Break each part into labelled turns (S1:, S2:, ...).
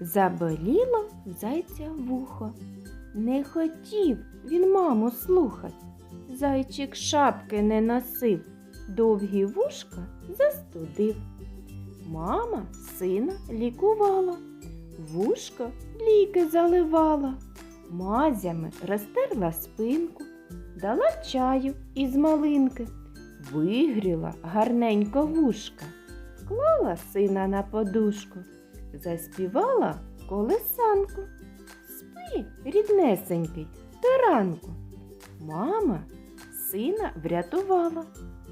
S1: Заболіло зайця вухо. Не хотів він маму слухать. Зайчик шапки не носив, довгі вушка застудив. Мама сина лікувала, вушка ліки заливала, мазями розтерла спинку, дала чаю із малинки, вигріла гарненько вушка, вклала сина на подушку, заспівала колесанку. Спи, ріднесенький, до ранку. Мама сина врятувала,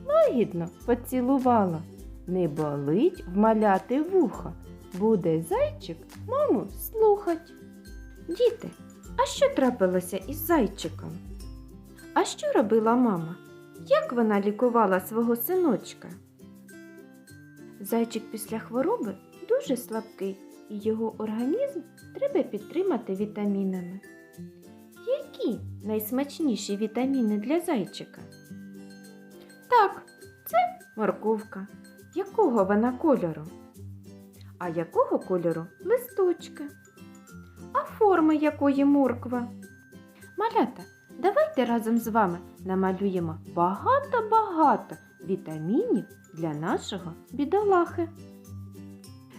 S1: лагідно поцілувала. Не болить вмаляти вуха, буде зайчик маму слухать. Діти, а що трапилося із зайчиком? А що робила мама? Як вона лікувала свого синочка? Зайчик після хвороби дуже слабкий, і його організм треба підтримати вітамінами. Які найсмачніші вітаміни для зайчика? Так, це морковка. Якого вона кольору? А якого кольору листочки? А форми якої морква? Малята, давайте разом з вами намалюємо багато-багато вітамінів для нашого бідолахи.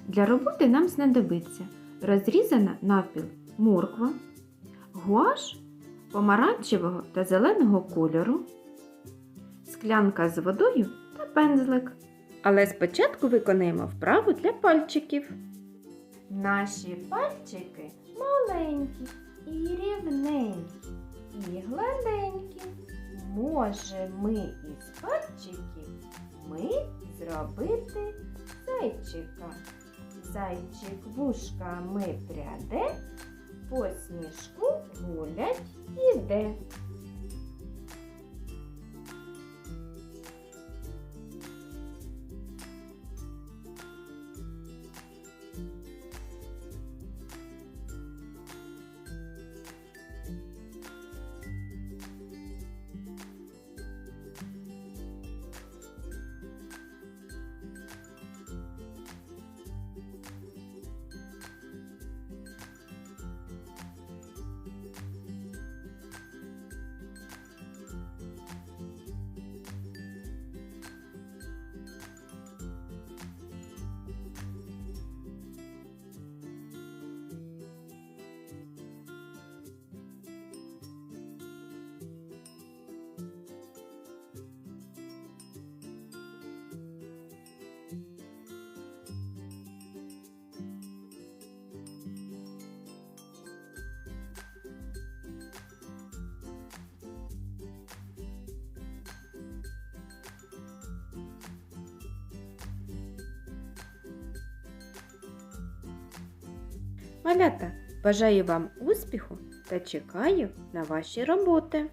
S1: Для роботи нам знадобиться розрізана навпіл морква, гуаш помаранчевого та зеленого кольору, склянка з водою та пензлик. Але спочатку виконаємо вправу для пальчиків. Наші пальчики маленькі і рівненькі, і гладенькі. Може ми із пальчиків ми зробити зайчика. Зайчик вушками пряде, по сніжку гулять іде. Малята, бажаю вам успіху та чекаю на ваші роботи.